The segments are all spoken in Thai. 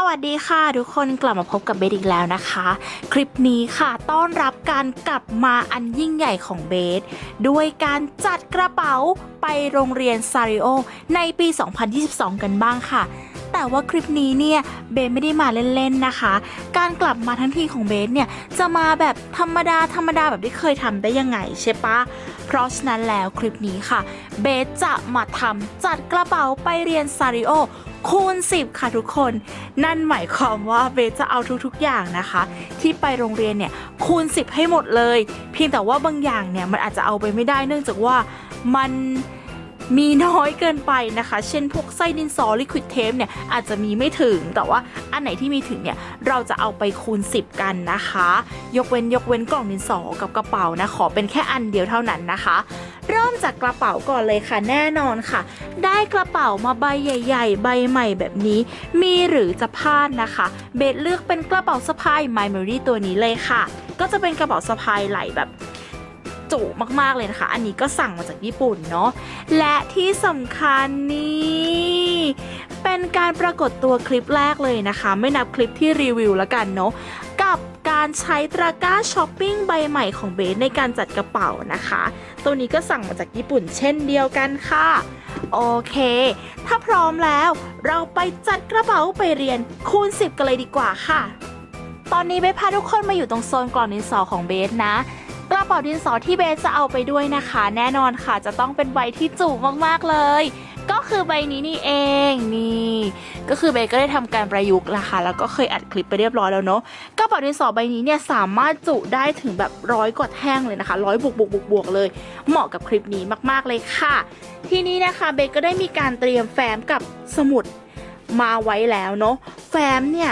สวัสดีค่ะ ทุกคนกลับมาพบกับเบสอีกแล้วนะคะ คลิปนี้ค่ะต้อนรับการกลับมาอันยิ่งใหญ่ของเบสด้วยการจัดกระเป๋าไปโรงเรียนซาริโอในปี 2022 กันบ้างค่ะ แต่ว่าคลิปนี้เนี่ยเบสไม่ได้มาเล่นๆนะคะ การกลับมาทั้งทีของเบสเนี่ยจะมาแบบธรรมดาธรรมดาแบบที่เคยทำได้ยังไงใช่ปะเพราะฉะนั้นแล้วคลิปนี้ค่ะ เบสจะมาทำจัดกระเป๋าไปเรียนซาริโอ คูณ 10 ค่ะทุกคน นั่นหมายความว่าเบสจะเอาทุกๆอย่างนะคะ ที่ไปโรงเรียนเนี่ยคูณ 10 ให้หมดเลย เพียงแต่ว่าบางอย่างเนี่ยมันอาจจะเอาไปไม่ได้เนื่องจากว่ามัน มีน้อยเกินไปนะคะ เช่นพวกไส้ดินสอลิควิดเทปเนี่ยอาจจะมีไม่ถึง แต่ว่าอันไหนที่มีถึงเนี่ยเราจะเอาไปคูณ 10 กันนะคะ ยกเว้นยกเว้นกล่องดินสอกับกระเป๋านะขอเป็นแค่อันเดียวเท่านั้นนะคะ เริ่มจากกระเป๋าก่อนเลยค่ะแน่นอนค่ะ ได้กระเป๋ามาใบใหญ่ ๆ ใบใหม่แบบนี้ มีหรือจะพลาดนะคะ เบสเลือกเป็นกระเป๋าสะพาย My Memory ตัวนี้เลยค่ะ ก็จะเป็นกระเป๋าสะพายไหลแบบ จุมากๆเลยนะคะ อันนี้ก็สั่งมาจากญี่ปุ่นเนาะและที่สำคัญนี่เป็นการปรากฏตัวคลิปแรกเลยนะคะ ไม่นับคลิปที่รีวิวแล้วกันเนาะกับการใช้ตะกร้าช้อปปิ้งใบใหม่ของเบสในการจัดกระเป๋านะคะ ตัวนี้ก็สั่งมาจากญี่ปุ่นเช่นเดียวกันค่ะ โอเค ถ้าพร้อมแล้วเราไปจัดกระเป๋าไปเรียนคูณ 10 กันเลยดีกว่าค่ะ ตอนนี้เบสพาทุกคนมาอยู่ตรงโซนกล่องดินสอของเบสนะ กระเป๋าดินสอที่เบสจะเอาไปด้วยนะคะ แน่นอนค่ะจะต้องเป็นใบที่จุมากๆเลย ก็คือใบนี้นี่เองนี่ก็คือเบสก็ได้ทำการประยุกต์นะคะ แล้วก็เคยอัดคลิปไปเรียบร้อยแล้วเนาะกระเป๋าดินสอใบนี้เนี่ยสามารถจุได้ถึงแบบร้อยกว่าแท่งเลยนะคะร้อยบวกบวกบวกบวกเลย เหมาะกับคลิปนี้มากๆเลยค่ะ ทีนี้นะคะเบสก็ได้มีการเตรียมแฟ้มกับสมุด มาไว้แล้วเนาะแฟ้มเนี่ย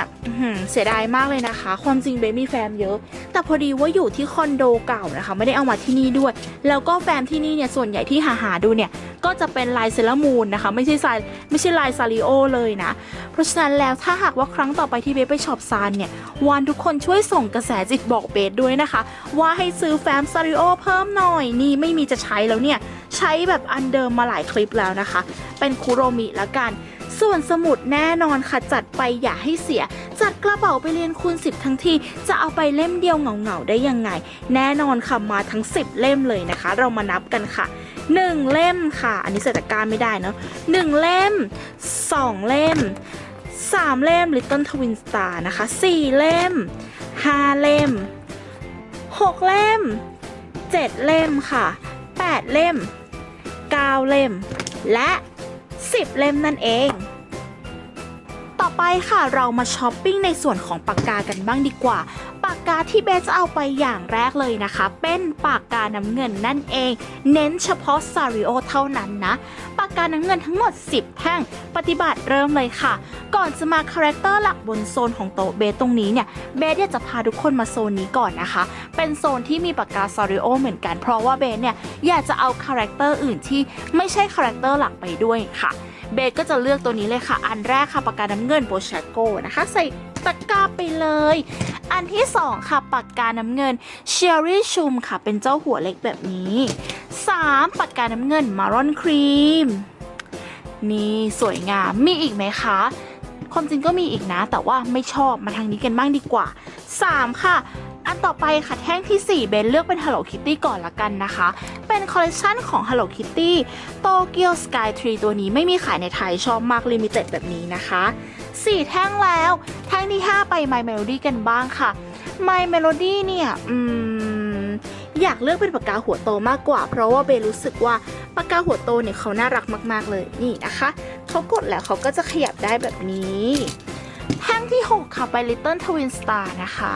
เสียดายมากเลยนะคะ ความจริงเบมีแฟ้มเยอะ แต่พอดีว่าอยู่ที่คอนโดเก่านะคะ ไม่ได้เอามาที่นี่ด้วย แล้วก็แฟ้มที่นี่เนี่ยส่วนใหญ่ที่หาหาดูเนี่ยก็จะเป็นลายเซรามูนนะคะ ไม่ใช่ลายไม่ใช่ลายซาริโอเลยนะ เพราะฉะนั้นแล้วถ้าหากว่าครั้งต่อไปที่เบสไปช็อปซานเนี่ยวานทุกคนช่วยส่งกระแสจิตบอกเบสด้วยนะคะ ว่าให้ซื้อแฟ้มซาริโอเพิ่มหน่อยนี่ไม่มีจะใช้แล้วเนี่ย ใช้แบบอันเดิมมาหลายคลิปแล้วนะคะ เป็นคุโรมิละกัน ส่วนสมุดแน่นอนค่ะจัดไปอย่าให้เสีย จัดกระเป๋าไปเรียนคูณ 10 ทั้งทีจะเอาไปเล่มเดียวเหงาๆได้ยังไง แน่นอนค่ะมาทั้ง 10 เล่มเลยนะคะ เรามานับกันค่ะ1เล่มค่ะ อันนี้ใส่ตะกร้ารไม่ได้เนาะ1เล่ม2เล่ม3เล่ม Little Twin Star นะคะ4เล่ม5เล่ม6เล่ม7เล่มค่ะ8เล่ม9เล่ม และ10เล่มนั่นเอง ไปค่ะเรามาช้อปปิ้งในส่วนของปากกากันบ้างดีกว่า ปากกาที่เบสจะเอาไปอย่างแรกเลยนะคะ เป็นปากกาน้ำเงินนั่นเอง เน้นเฉพาะซาริโอเท่านั้นนะ ปากกาน้ำเงินทั้งหมด 10 แท่ง ปฏิบัติเริ่มเลยค่ะ ก่อนจะมาคาแรคเตอร์หลักบนโซนของโต๊ะเบสตรงนี้เนี่ยเบสอยากจะพาทุกคนมาโซนนี้ก่อนนะคะ เป็นโซนที่มีปากกาซาริโอเหมือนกันเพราะว่าเบสเนี่ยอยากจะเอาคาแรคเตอร์อื่นที่ไม่ใช่คาแรคเตอร์หลักไปด้วยค่ะ เบสก็จะเลือกตัวนี้เลยค่ะ อันแรกค่ะปากกาน้ำเงินโบชาโกนะคะ ใส่ตะกร้าไปเลย อันที่ 2 ค่ะปากกาน้ำเงินเชอรี่ชุมค่ะ เป็นเจ้าหัวเล็กแบบนี้ 3. ปากกาน้ำเงินมารอนครีม นี่สวยงาม มีอีกไหมคะ ความจริงก็มีอีกนะ แต่ว่าไม่ชอบมาทางนี้กันบ้างดีกว่า 3 ค่ะ อันต่อไปค่ะแท่งที่ 4 เบนเลือกเป็น Hello Kitty ก่อนละกันนะคะ เป็นคอลเลคชันของ Hello Kitty Tokyo Sky Tree ตัวนี้ไม่มีขายในไทยชอบมากลิมิเต็ดแบบนี้นะคะ 4 แท่งแล้ว แท่งที่ 5 ไป My Melody กันบ้างค่ะ My Melody เนี่ยอืมอยากเลือกเป็นปากกาหัวโตมากกว่า เพราะว่าเบนรู้สึกว่าปากกาหัวโตเนี่ยเขาน่ารักมาก ๆ เลยนี่นะคะเขากดแล้วเขาก็จะขยับได้แบบนี้ แท่งที่ 6 ค่ะไป Little Twin Star นะคะ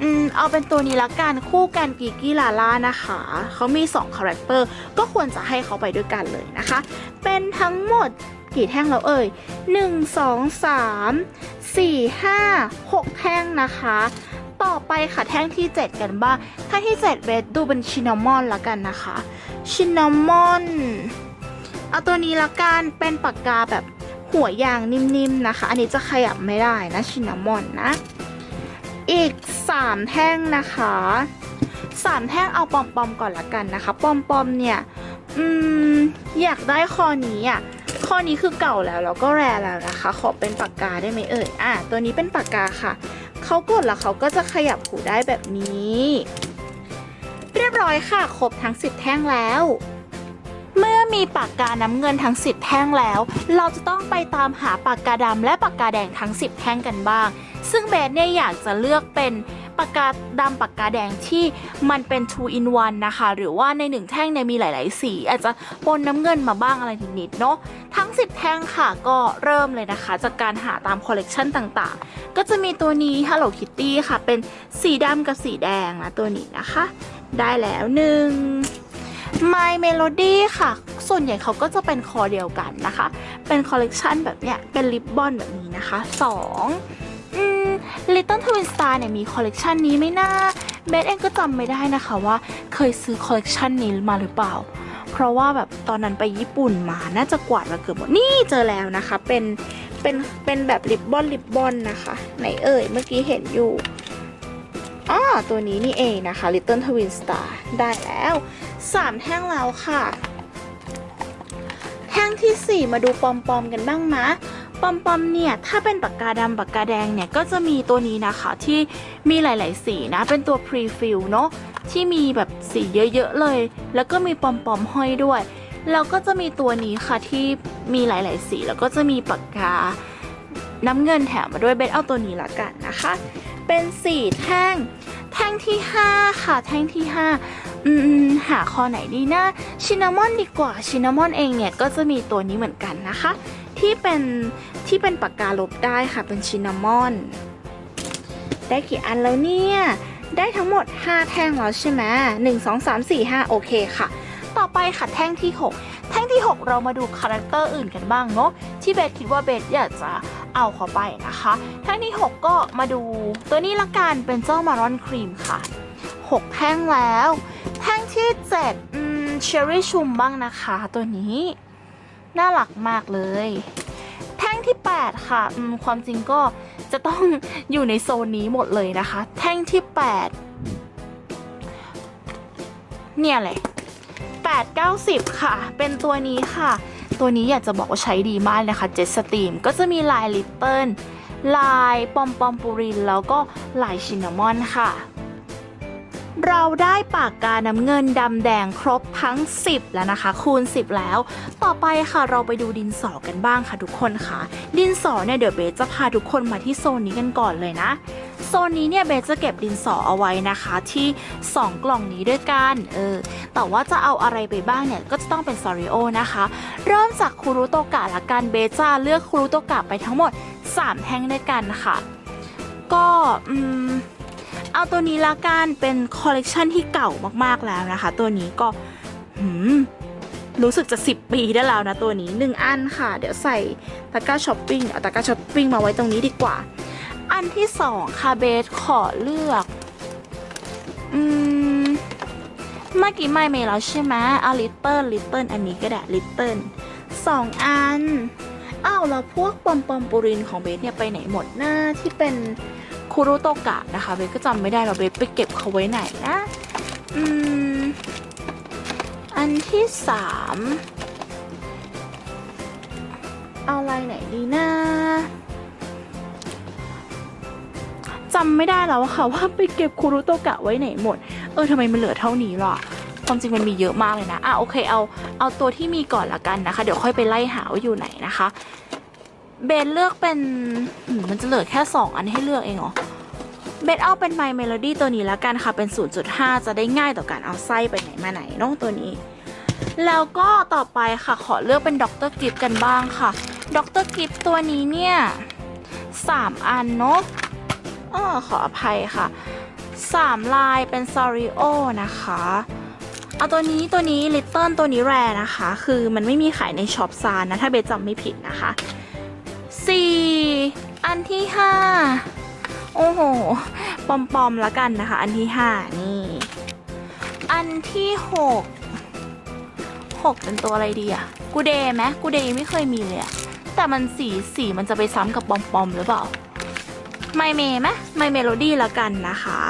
อืมเอาเป็นตัวนี้ละกันคู่กันกิกกี้ลาล่านะคะ เขามี2คาแรคเตอร์ก็ควรจะให้เขาไปด้วยกันเลยนะคะ เป็นทั้งหมดกี่แท่งแล้วเอ่ย 1 2 3 4 5 6 แท่งนะคะ ต่อไปค่ะแท่งที่ 7 กันบ้าง แท่งที่ 7 เบสดูเป็นชินามอนละกันนะคะ ชินามอน เอาตัวนี้ละกัน เป็นปากกาแบบหัวยางนิ่มๆนะคะ อันนี้จะขยับไม่ได้นะชินามอนนะ อีก 3 แท่งนะคะ 3 แท่งเอาปอมๆก่อนละกันนะคะ ปอมๆเนี่ยอืมอยากได้คอนี้อะข้อนี้คือเก่าแล้วแล้วก็แรแล้วนะคะ ขอเป็นปากกาได้ไหมเอ่ยอะตัวนี้เป็นปากกาค่ะเขากดแล้วเขาก็จะขยับหูได้แบบนี้ เรียบร้อยค่ะ ครบทั้ง 10 แท่งแล้ว เมื่อมีปากกาน้ำเงินทั้ง 10 แท่งแล้ว เราจะต้องไปตามหาปากกาดำและปากกาแดงทั้ง 10 แท่งกันบ้าง ซึ่งเบสเนี่ยอยากจะเลือกเป็นปากกาดำปากกาแดงที่มันเป็น two in one นะคะ หรือว่าในหนึ่งแท่งเนี่ยมีหลาย ๆ สี อาจจะปนน้ำเงินมาบ้างอะไรนิดๆเนาะทั้ง 10 แท่งค่ะก็เริ่มเลยนะคะ จากการหาตามคอลเลกชันต่างๆ ก็จะมีตัวนี้ Hello Kitty ค่ะ เป็นสีดำกับสีแดงนะตัวนี้นะคะ ได้แล้วหนึ่ง My Melody ค่ะ ส่วนใหญ่เขาก็จะเป็นคอเดียวกันนะคะ เป็นคอลเลกชันแบบเนี้ย เป็นลิปบอนแบบนี้นะคะสองอืม Little Twin Star เนี่ยมีคอลเลกชันนี้ไหม่น่าเบสเองก็จำไม่ได้นะคะว่าเคยซื้อคอลเลกชันนี้มาหรือเปล่า เพราะว่าแบบตอนนั้นไปญี่ปุ่นมา น่าจะกวาดมาเกือบหมด นี่เจอแล้วนะคะ เป็น เป็น เป็นแบบลิปบอนลิปบอนนะคะ ไหนเอ่ย เมื่อกี้เห็นอยู่อ๋อตัวนี้นี่เองนะคะ Little Twin Star ได้แล้ว 3 แท่งแล้วค่ะ แท่งทีสี่4 มาดูปอมปอมๆกันบ้างมะปอมปอมๆเนี่ยถ้าเป็นปากกาดำปากกาแดงเนี่ยก็จะมีตัวนี้นะคะที่มีหลาย ๆ สีนะ เป็นตัว Pre-fill เนาะที่มีแบบสีเยอะ ๆ เลย แล้วก็มีปอมปอมๆห้อยด้วย แล้วก็จะมีตัวนี้ค่ะที่มีหลาย ๆ สี แล้วก็จะมีปากกาน้ำเงินแถมมาด้วยเบสเอาตัวนี้ละกันนะคะ เป็นสีแท่ง แท่งที่ 5 ค่ะ แท่งที่ 5 อืมหาคอไหนดีนะชินนามอนดีกว่าชินนามอนเองเนี่ยก็จะมีตัวนี้เหมือนกันนะคะ ที่เป็นที่เป็นปากกาลบได้ค่ะเป็นชินนามอน ได้กี่อันแล้วเนี่ยได้ทั้งหมด 5 แท่งแล้วใช่ไหมหนึ่งสองสามสี่ห้าโอเคค่ะ ต่อไปค่ะแท่งที่ 6 แท่งที่ 6 เรามาดูคาแรคเตอร์อื่นกันบ้างเนาะที่เบสคิดว่าเบสอยากจะเอาเข้าไปนะคะ แท่งที่ 6 ก็มาดูตัวนี้ละกันเป็นเจ้ามารอนครีมค่ะ 6 แท่งแล้ว แท่งที่7อืมเชอร์รี่ชุมบ้างนะคะตัวนี้ น่ารักมากเลย แท่งที่ 8 ค่ะอืมความจริงก็จะต้องอยู่ในโซนนี้หมดเลยนะคะ แท่งที่ 8 เนี่ยเลย8 90 ค่ะ เป็นตัวนี้ค่ะ ตัวนี้อยากจะบอกว่าใช้ดีมากนะคะเจ็ตสตรีมก็จะมีลายลิตเติ้ลลายปอมปอมปูริน แล้วก็ลายชินนามอนค่ะ เราได้ปากกาน้ำเงินดำแดงครบทั้ง 10 แล้วนะคะ คูณ 10 แล้ว ต่อไปค่ะเราไปดูดินสอกันบ้างค่ะทุกคนค่ะ ดินสอเนี่ยเดี๋ยวเบสจะพาทุกคนมาที่โซนนี้กันก่อนเลยนะโซนนี้เนี่ยเบสจะเก็บดินสอเอาไว้นะคะที่ 2 กล่องนี้ด้วยกันเออแต่ว่าจะเอาอะไรไปบ้างเนี่ยก็จะต้องเป็นซอริโอนะคะ เริ่มจากคูรุโตกะละกันเบสจะเลือกคูรุโตกะไปทั้งหมด 3 แท่งด้วยกันค่ะ ก็อืม เอาตัวนี้ละกันเป็นคอลเลกชันที่เก่ามากๆแล้วนะคะ ตัวนี้ก็หืมรู้สึกจะ 10 ปีได้แล้วนะตัวนี้ 1 อันค่ะ เดี๋ยวใส่ตะกร้าช้อปปิ้งเอาตะกร้าช้อปปิ้งมาไว้ตรงนี้ดีกว่า อันที่สองค่ะเบสขอเลือกอืมเมื่อกี้ไม่เมย์แล้วใช่ไหมเอาลิตเติ้ลลิตเติ้ลอันนี้ก็ได้ลิตเติ้ลสองอันอ้าวแล้วพวกปอมปอมปูรินของเบสเนี่ยไปไหนหมดหน้าที่เป็น คุรุโตกะนะคะเบสก็จำไม่ได้เราเบสไปเก็บเขาไว้ไหนนะอืมอันที่สามเอาลายไหนดีนะจำไม่ได้แล้วค่ะว่าไปเก็บคุรุโตกะไว้ไหนหมด เออทำไมมันเหลือเท่านี้ล่ะความจริงมันมีเยอะมากเลยนะ อะโอเคเอาเอาตัวที่มีก่อนละกันนะคะ เดี๋ยวค่อยไปไล่หาว่าอยู่ไหนนะคะ เบนเลือกเป็นอืมมันจะเหลือแค่ 2 อันให้เลือกเองเหรอ เบนเอาเป็น My Melody ตัวนี้และกันค่ะ เป็น 0.5 จะได้ง่ายต่อการเอาไส้ไปไหนมาไหนน้องตัวนี้ แล้วก็ต่อไปค่ะขอเลือกเป็นด็อกเตอร์กิฟกันบ้างค่ะด็อกเตอร์กิฟตัวนี้เนี่ยสามอันเนาะอ้อขออภัยค่ะ3ลายเป็นซอริโอนะคะเอาตัวนี้ตัวนี้ลิตเติ้ลตัวนี้แรนะคะ คือมันไม่มีขายในช็อปซานนะ ถ้าเบสจำไม่ผิดนะคะ 4อันที่5โอ้โห ปอมปอมๆละกันนะคะ อันที่5นี่ อันที่6 6เป็นตัวอะไรดีอะกูเดย์ไหมกูเดย์ไม่เคยมีเลยอะแต่มันสีสีมันจะไปซ้ำกับปอมปอมๆหรือเปล่าไมเมไหมไมเมโลดี้ละกันนะคะ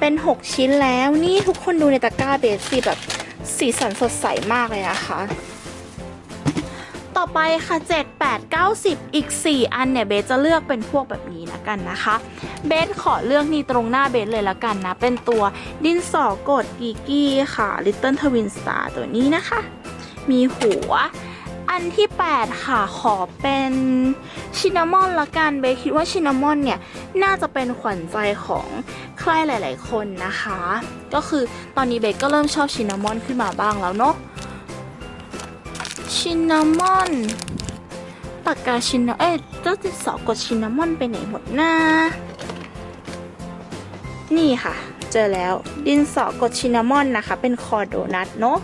เป็น 6 ชิ้นแล้วนี่ทุกคนดูในตะกร้าเบสสิแบบสีสันสดใสมากเลยนะคะ ไปค่ะ 7 8 9 10 อีก 4 อันเนี่ยเบสจะเลือกเป็นพวกแบบนี้ละกันนะคะ เบสขอเลือกนี่ตรงหน้าเบสเลยละกันนะ เป็นตัวดินสอกดกีกี้ค่ะ Little Twin Star ตัวนี้นะคะ มีหัว อันที่ 8 ค่ะ ขอเป็นชินามอนละกัน เบสคิดว่าชินามอนเนี่ยน่าจะเป็นขวัญใจของใครหลาย ๆ คนนะคะ ก็คือตอนนี้เบสก็เริ่มชอบชินามอนขึ้นมาบ้างแล้วเนาะ ชินนามอนปากกาชินนเอ้ยเจ้าติสอกดชินนามอนไปไหนหมดนะนี่ค่ะ เจอแล้วดินสอกดชินนามอนนะคะ เป็นคอโดนัทเนาะ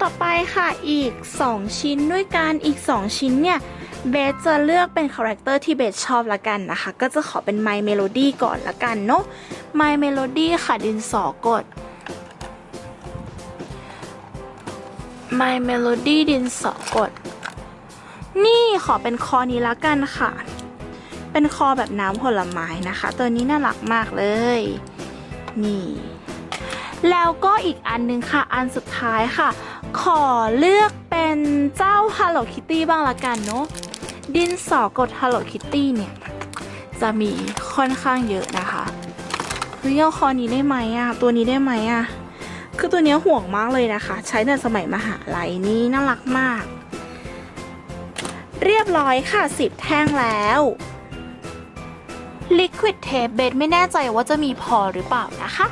ต่อไปค่ะอีก 2 ชิ้นด้วยกันอีก 2 ชิ้นเนี่ยเบสจะเลือกเป็นคาแรคเตอร์ที่เบสชอบละกันนะคะ ก็จะขอเป็น My Melody ก่อนละกันเนาะ My Melody ค่ะดินสอกด My Melody ดินสอกด นี่ขอเป็นคอนี้ละกันค่ะ เป็นคอแบบน้ำผลไม้นะคะ ตัวนี้น่ารักมากเลย นี่ แล้วก็อีกอันหนึงค่ะ อันสุดท้ายค่ะ ขอเลือกเป็นเจ้า Hello Kitty บ้างละกันเนาะ ดินสอกด Hello Kitty เนี่ย จะมีค่อนข้างเยอะนะคะเฮ้ยเอาคอนี้ได้ไหมอะตัวนี้ได้ไหมอะ คือตัวนี้ห่วงมากเลยนะคะ ใช้ในสมัยมหาลัยนี่น่ารักมาก เรียบร้อยค่ะสิบแท่งแล้ว Liquid Tape เบสไม่แน่ใจว่าจะมีพอหรือเปล่านะคะ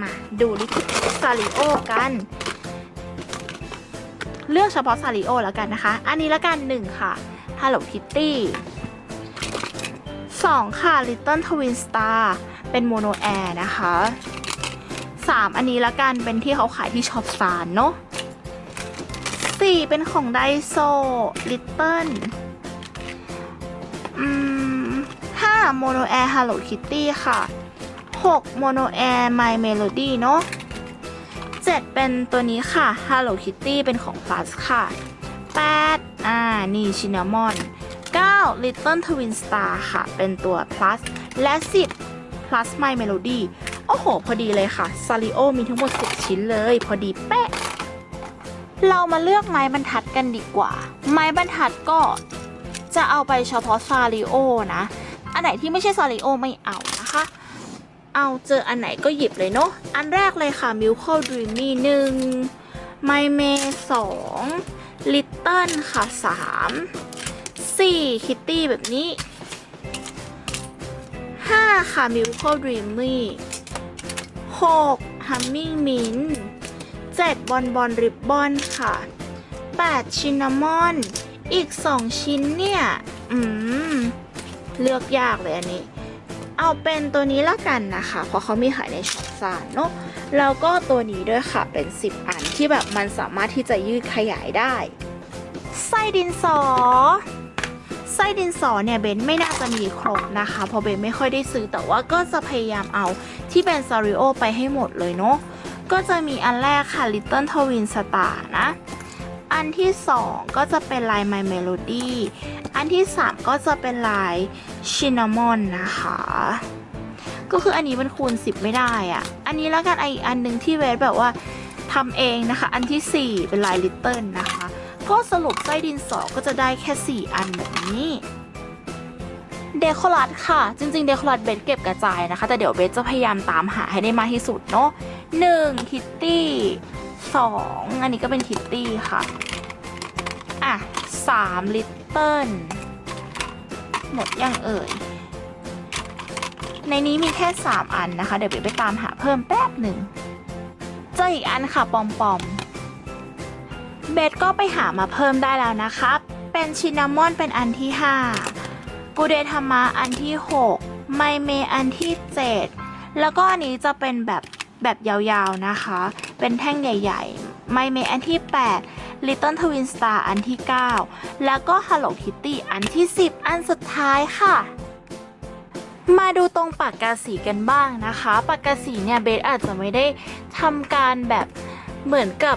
มาดู Liquid Tape ซาริโอกัน เลือกเฉพาะซาริโอแล้วกันนะคะ อันนี้ละกันหนึ่งค่ะ Hello Kitty สองค่ะ Little Twin Star เป็นโมโนแอร์นะคะ 3 อันนี้ละกันเป็นที่เขาขายที่ช็อปซานเนาะ4เป็นของไดโซลิตเติ้ลอืม5โมโนแอร์ฮัลโลคิตตี้ค่ะ6โมโนแอร์ My Melody เนาะ7เป็นตัวนี้ค่ะ Hello Kitty เป็นของ Plus ค่ะ 8 อ่า นี่ชินามอน9 Little Twin Star ค่ะ เป็นตัว Plus และ 10 Plus My Melody โอ้โห พอดีเลยค่ะซาริโอมีทั้งหมด 10 ชิ้นเลย พอดีเป๊ะ เรามาเลือกไม้บรรทัดกันดีกว่า ไม้บรรทัดก็จะเอาไปเฉพาะซาริโอนะ อันไหนที่ไม่ใช่ซาริโอไม่เอานะคะ เอาเจออันไหนก็หยิบเลยเนาะ อันแรกเลยค่ะมิวคอลดรีมี่หนึ่งไมเมสองลิตเติ้ลค่ะสามสี่คิตตี้แบบนี้ห้าค่ะมิวคอลดรีมี่ 6ฮัมมิงมิน7บอนบอนริบบอนค่ะ 8 ชินนามอน อีก 2 ชิ้นเนี่ย อืม เลือกยากเลยอันนี้ เอาเป็นตัวนี้ละกันนะคะ เพราะเขามีขายในช็อปซานเนาะแล้วก็ตัวนี้ด้วยค่ะเป็น 10 อันที่แบบมันสามารถที่จะยืดขยายได้ไส้ดินสอไส้ดินสอเนี่ยเบนไม่น่าจะมีครบนะคะเพราะเบนไม่ค่อยได้ซื้อแต่ว่าก็จะพยายามเอา ที่เป็นซาริโอไปให้หมดเลยเนาะก็จะมีอันแรกค่ะ Little Twin Star นะ อันที่ 2 ก็จะเป็นลาย My Melody อันที่ 3 ก็จะเป็นลาย Cinnamon นะคะ ก็คืออันนี้มันคูณ 10 ไม่ได้อะอันนี้แล้วกันไออันหนึ่งที่เวทแบบว่าทำเองนะคะ อันทีสี่4 เป็นลาย Little นะคะ ก็สรุปไส้ดินสอก็จะได้แค่ 4 อันแบบนี้ เดคอรัทค่ะ จริงๆ เดคอรัทเบสเก็บกระจายนะคะ แต่เดี๋ยวเบสจะพยายามตามหาให้ได้มากที่สุดเนาะหนึ่งคิตตี้สองอันนี้ก็เป็นคิตตี้ค่ะ อะสามลิตเติ้ลหมดยังเอ่ย ในนี้มีแค่ 3 อันนะคะ เดี๋ยวเบสไปตามหาเพิ่มแป๊บหนึ่งเจออีกอันค่ะปอมปอมเบสก็ไปหามาเพิ่มได้แล้วนะครับ เป็นชินนามอนเป็นอันที่ 5 กูเดทามะอันที่ 6 ไมเมอันที่ 7 แล้วก็อันนี้จะเป็นแบบแบบยาวๆนะคะ เป็นแท่งใหญ่ๆ ไมเมอันที่ 8 Little Twin Star อันที่ 9 แล้วก็ Hello Kitty อันที่ 10 อันสุดท้ายค่ะมาดูตรงปากกาสีกันบ้างนะคะ ปากกาสีเนี่ยเบสอาจจะไม่ได้ทำการแบบเหมือนกับ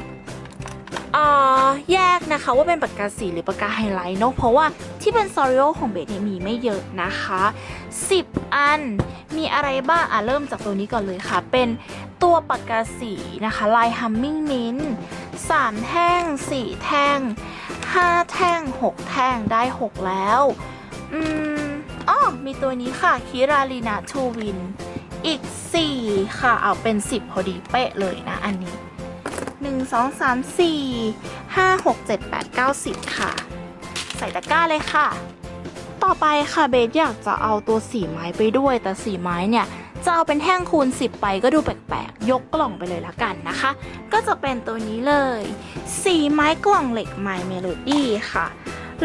แยกนะคะว่าเป็นปากกาสีหรือปากกาไฮไลท์เนอะเพราะว่าที่เป็นซอริโอของเบสเนี่ยมีไม่เยอะนะคะ 10 อันมีอะไรบ้างอะเริ่มจากตัวนี้ก่อนเลยค่ะ เป็นตัวปากกาสีนะคะลายฮัมมิ่งมินสามแท่งสี่แท่งห้าแท่งหกแท่งได้หกแล้ว อืมอ๋อมีตัวนี้ค่ะคิราลีนาทูวิน อีก 4 ค่ะ เอาเป็น 10 พอดีเป๊ะเลยนะอันนี้ 1 2 3 4 5 6 7 8 9 10 ค่ะ ใส่ตะกร้าเลยค่ะ ต่อไปค่ะเบสอยากจะเอาตัวสีไม้ไปด้วย แต่สีไม้เนี่ยจะเอาเป็นแท่งคูณ 10 ไปก็ดูแปลกๆ ยกกล่องไปเลยละกันนะคะ ก็จะเป็นตัวนี้เลย สีไม้กล่องเหล็กไม้เมโลดี้ค่ะ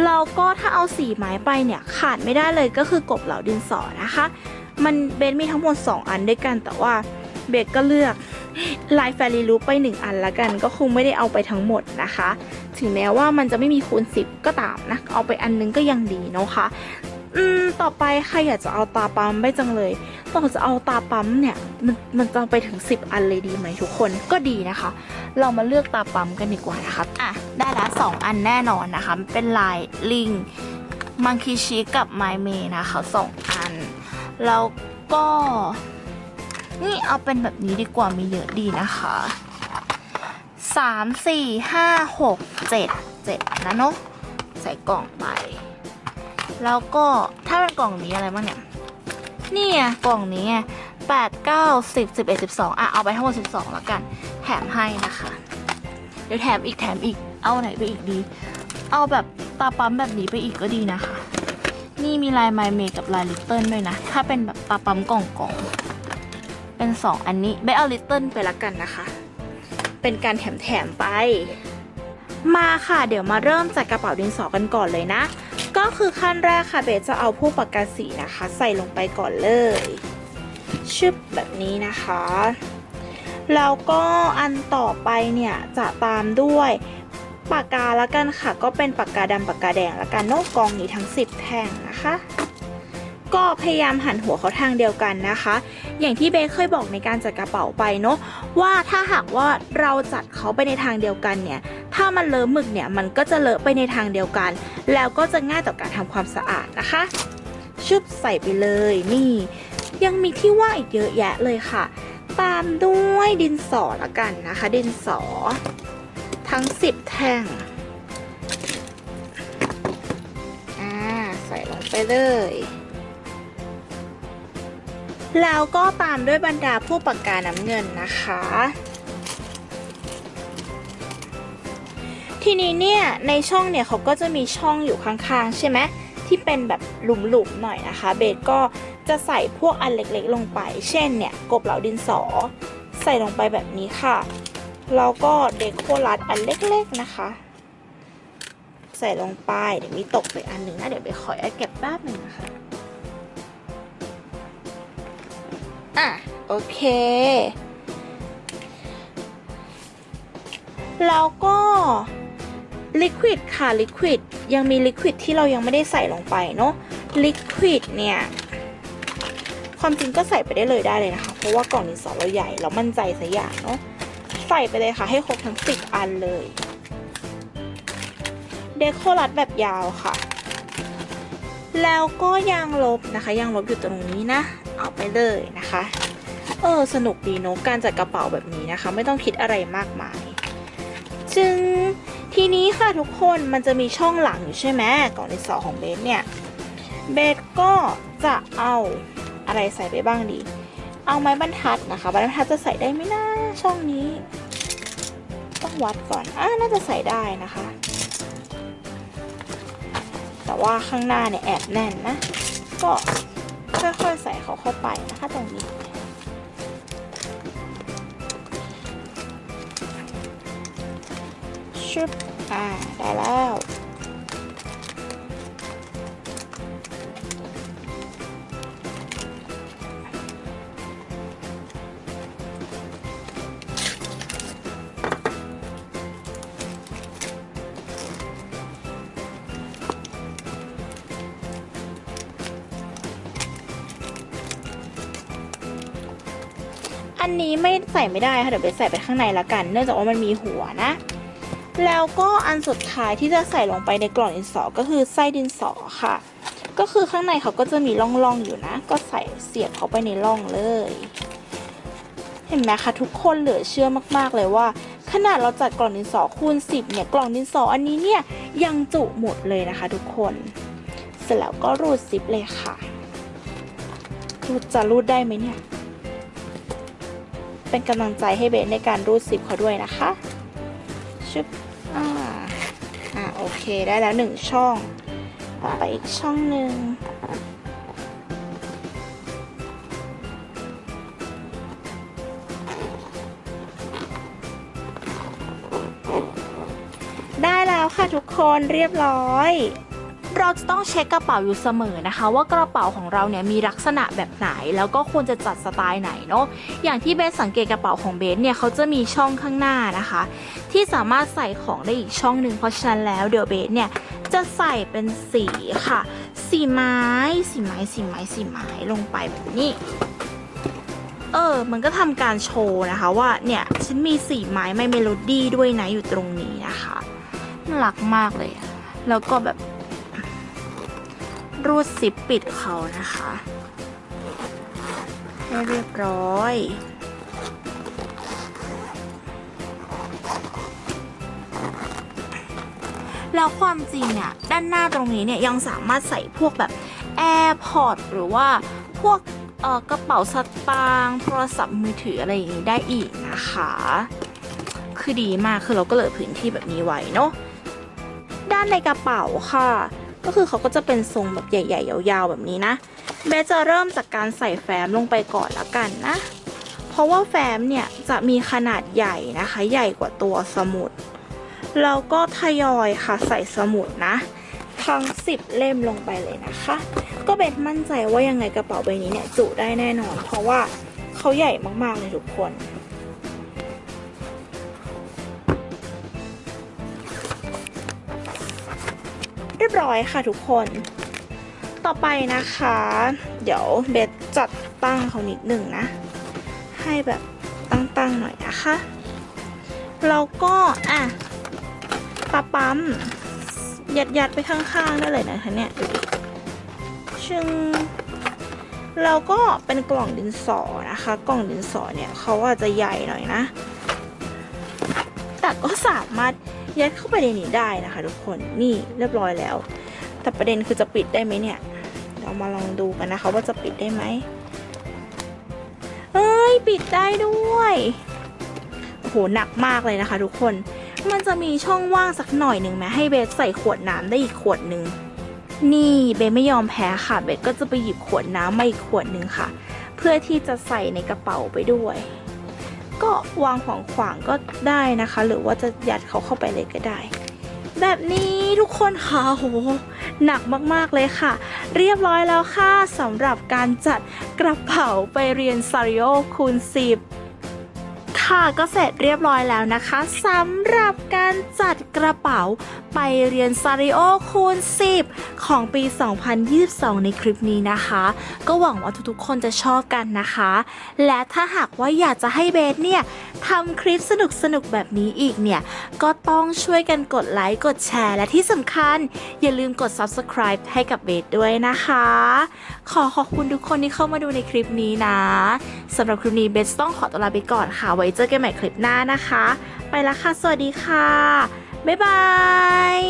แล้วก็ถ้าเอาสีไม้ไปเนี่ยขาดไม่ได้เลยก็คือกบเหลาดินสอนะคะ มันเบสมีทั้งหมด 2 อันด้วยกันแต่ว่าเบสก็เลือก ลายแฟรีลูปไป 1 อันละกัน ก็คงไม่ได้เอาไปทั้งหมดนะคะ ถึงแม้ว่ามันจะไม่มีคูณ 10 ก็ตามนะ เอาไปอันนึงก็ยังดีเนาะคะอืมต่อไปใครอยากจะเอาตาปั๊มไปจังเลยต้องจะเอาตาปั๊มเนี่ย มันมันจะไปถึง 10 อันเลยดีไหมทุกคนก็ดีนะคะ เรามาเลือกตาปั๊มกันดีกว่านะคะอะได้ละสองอันแน่นอนนะคะ เป็นลายลิงมังคีชิกับไมเมนะคะสองอันแล้วก็ นี่เอาเป็นแบบนี้ดีกว่ามีเยอะดีนะคะสามสี่ห้าหกเจ็ดเจ็ดนะเนาะใส่กล่องไป แล้วก็ถ้าเป็นกล่องนี้อะไรบ้างเนี่ยนี่ไงกล่องนี้แปดเก้าสิบสิบเอ็ดสิบสองอะเอาไปทั้งหมดสิบสองแล้วกัน แถมให้นะคะ เดี๋ยวแถมอีกแถมอีกเอาไหนไปอีกดี เอาแบบตาปั๊มแบบนี้ไปอีกก็ดีนะคะ นี่มีลายไมเมกับลายลิตเติ้ลด้วยนะ ถ้าเป็นแบบตาปั๊มกล่องกล่อง เป็นสองอันนี้ไม่เอาลิตเติ้ลไปละกันนะคะ เป็นการแถมแถมๆไป มาค่ะเดี๋ยวมาเริ่มจัดกระเป๋าดินสอกันก่อนเลยนะ ก็คือขั้นแรกค่ะเบสจะเอาผู้ปากกาสีนะคะ ใส่ลงไปก่อนเลยชึบแบบนี้นะคะแล้วก็อันต่อไปเนี่ยจะตามด้วยปากกาละกันค่ะ ก็เป็นปากกาดำปากกาแดงละกันเนกกองนี้ทั้ง 10 แท่งนะคะ ก็พยายามหันหัวเขาทางเดียวกันนะคะ อย่างที่เบสเคยบอกในการจัดกระเป๋าไปเนาะว่าถ้าหากว่าเราจัดเขาไปในทางเดียวกันเนี่ย ถ้ามันเลอะหมึกเนี่ยมันก็จะเลอะไปในทางเดียวกัน แล้วก็จะง่ายต่อการทำความสะอาดนะคะ ชุบใส่ไปเลยนี่ ยังมีที่ว่างอีกเยอะแยะเลยค่ะ ตามด้วยดินสอละกันนะคะ ดินสอ ทั้ง 10 แท่งอ่าใส่ลงไปเลย แล้วก็ตามด้วยบรรดาผู้ปากกาน้ำเงินนะคะ ทีนี้เนี่ย ในช่องเนี่ยเขาก็จะมีช่องอยู่ข้างๆ ใช่ไหมที่เป็นแบบหลุมๆหน่อยนะคะ เบสก็จะใส่พวกอันเล็กๆลงไป เช่นเนี่ย กบเหลาดินสอ ใส่ลงไปแบบนี้ค่ะ แล้วก็เดโครัสอันเล็กๆนะคะ ใส่ลงไป เดี๋ยวมีตกไปอันหนึ่งนะ เดี๋ยวไปขอเก็บแป๊บหนึ่งนะคะ อะ โอเค แล้วก็ลิควิดค่ะลิควิดยังมีลิควิดที่เรายังไม่ได้ใส่ลงไปเนาะลิควิดเนี่ยความจริงก็ใส่ไปได้เลยได้เลยนะคะ เพราะว่ากล่องดินสอเราใหญ่เรามั่นใจสักอย่างเนาะใส่ไปเลยค่ะ ให้ครบทั้งสิบอันเลยเดโครัสแบบยาวค่ะ แล้วก็ยางลบนะคะยางลบอยู่ตรงนี้นะ เอาไปเลยนะคะ เออสนุกดีเนอะการจัดกระเป๋าแบบนี้นะคะ ไม่ต้องคิดอะไรมากมาย จึงทีนี้ค่ะทุกคนมันจะมีช่องหลังอยู่ใช่ไหมกล่องดินสอของเบสเนี่ยเบสก็จะเอาอะไรใส่ไปบ้างดี เอาไม้บรรทัดนะคะไม้บรรทัดจะใส่ได้ไหมนะช่องนี้ ต้องวัดก่อนอ่าน่าจะใส่ได้นะคะ แต่ว่าข้างหน้าเนี่ยแอบแน่นนะ ก็ค่อยๆใส่ เข้าไปนะคะตรงนี้ ชึบ อ่า ได้แล้ว นนี้ไม่ใส่ไม่ได้ค่ะเดี๋ยวไปใส่ไปข้างในละกัน เนื่องจากว่ามันมีหัวนะ แล้วก็อันสุดท้ายที่จะใส่ลงไปในกล่องดินสอก็คือไส้ดินสอค่ะ ก็คือข้างในเขาก็จะมีร่องๆอยู่นะ ก็ใส่เสียบเขาไปในร่องเลย เห็นไหมคะทุกคนเหลือเชื่อมากๆเลยว่า ขนาดเราจัดกล่องดินสอคูณ 10เนี่ยกล่องดินสออันนี้เนี่ยยังจุหมดเลยนะคะ ทุกคนเสร็จแล้วก็รูดซิปเลยค่ะรูดจะรูดได้ไหมเนี่ย เป็นกำลังใจให้เบสในการรูดซิปเขาด้วยนะคะชึบอ่าอ่าโอเคได้แล้วหนึ่งช่อง ต่อไปอีกช่องหนึ่งได้แล้วค่ะทุกคนเรียบร้อย เราจะต้องเช็คกระเป๋าอยู่เสมอนะคะ ว่ากระเป๋าของเราเนี่ยมีลักษณะแบบไหน แล้วก็ควรจะจัดสไตล์ไหนเนาะอย่างที่เบสสังเกตกระเป๋าของเบสเนี่ยเขาจะมีช่องข้างหน้านะคะ ที่สามารถใส่ของได้อีกช่องหนึ่งเพราะฉะนั้นแล้วเดี๋ยวเบสเนี่ยจะใส่เป็นสีค่ะ สีไม้ สีไม้ สีไม้ สีไม้ลงไปแบบนี้ เออ มันก็ทำการโชว์นะคะว่าเนี่ยฉันมีสีไม้ไม่เมโลดี้ด้วยนะอยู่ตรงนี้นะคะน่ารักมากเลย แล้วก็แบบ รูดซิปปิดเขานะคะให้เรียบร้อยแล้วความจริงเนี่ยด้านหน้าตรงนี้เนี่ยยังสามารถใส่พวกแบบ AirPod หรือว่าพวกกระเป๋าสตางค์โทรศัพท์มือถืออะไรอย่างนี้ได้อีกนะคะ คือดีมากคือเราก็เหลือพื้นที่แบบนี้ไว้เนาะด้านในกระเป๋าค่ะ ก็คือเขาก็จะเป็นทรงแบบใหญ่ๆ ยาวๆ แบบนี้นะ เบสจะเริ่มจากการใส่แฟ้มลงไปก่อนละกันนะ เพราะว่าแฟ้มเนี่ยจะมีขนาดใหญ่นะคะ ใหญ่กว่าตัวสมุด แล้วก็ทยอยค่ะใส่สมุดนะ ทั้ง 10 เล่มลงไปเลยนะคะ ก็เบสมั่นใจว่ายังไงกระเป๋าใบนี้เนี่ยจุได้แน่นอน เพราะว่าเขาใหญ่มากๆเลยทุกคน ยบร้อยค่ะทุกคน ต่อไปนะคะ เดี๋ยวเบสจัดตั้งเขานิดหนึ่งนะ ให้แบบตั้งๆหน่อยนะคะแล้วก็อะตาปั๊มยัดยัดๆไปข้างๆได้เลยนะคะเนี่ยดูดิชึงเราก็เป็นกล่องดินสอนะคะ กล่องดินสอเนี่ยเขาอาจจะใหญ่หน่อยนะ แต่ก็สามารถ ยัดเข้าไปในนี้ได้นะคะทุกคนนี่เรียบร้อยแล้ว แต่ประเด็นคือจะปิดได้ไหมเนี่ย เรามาลองดูกันนะคะ ว่าจะปิดได้ไหมเอ้ยปิดได้ด้วยโอ้โหหนักมากเลยนะคะ ทุกคน มันจะมีช่องว่างสักหน่อยหนึ่งไหมให้เบสใส่ขวดน้ำได้อีกขวดหนึ่งนี่เบสไม่ยอมแพ้ค่ะเบสก็จะไปหยิบขวดน้ำมาอีกขวดหนึ่งค่ะ เพื่อที่จะใส่ในกระเป๋าไปด้วย ก็วางขวางขวางๆก็ได้นะคะ หรือว่าจะยัดเขาเข้าไปเลยก็ได้ แบบนี้ทุกคนค่ะโหหนักมากๆเลยค่ะ เรียบร้อยแล้วค่ะสำหรับการจัดกระเป๋าไปเรียนซาริโอคูณ10 ค่ะก็เสร็จเรียบร้อยแล้วนะคะสำหรับการจัดกระเป๋าไปเรียนซาริโอคูณ 10 ของปี 2022 ในคลิปนี้นะคะ ก็หวังว่าทุกๆคนจะชอบกันนะคะ และถ้าหากว่าอยากจะให้เบสเนี่ยทำคลิปสนุกๆแบบนี้อีกเนี่ย ก็ต้องช่วยกันกดไลค์กดแชร์ และที่สำคัญ อย่าลืมกด subscribe ให้กับเบสด้วยนะคะ ขอขอบคุณทุกคนที่เข้ามาดูในคลิปนี้นะสำหรับคลิปนี้เบสต้องขอตัวลาไปก่อนค่ะไว้เจอกันใหม่คลิปหน้านะคะ ไปละค่ะ สวัสดีค่ะ บ๊ายบาย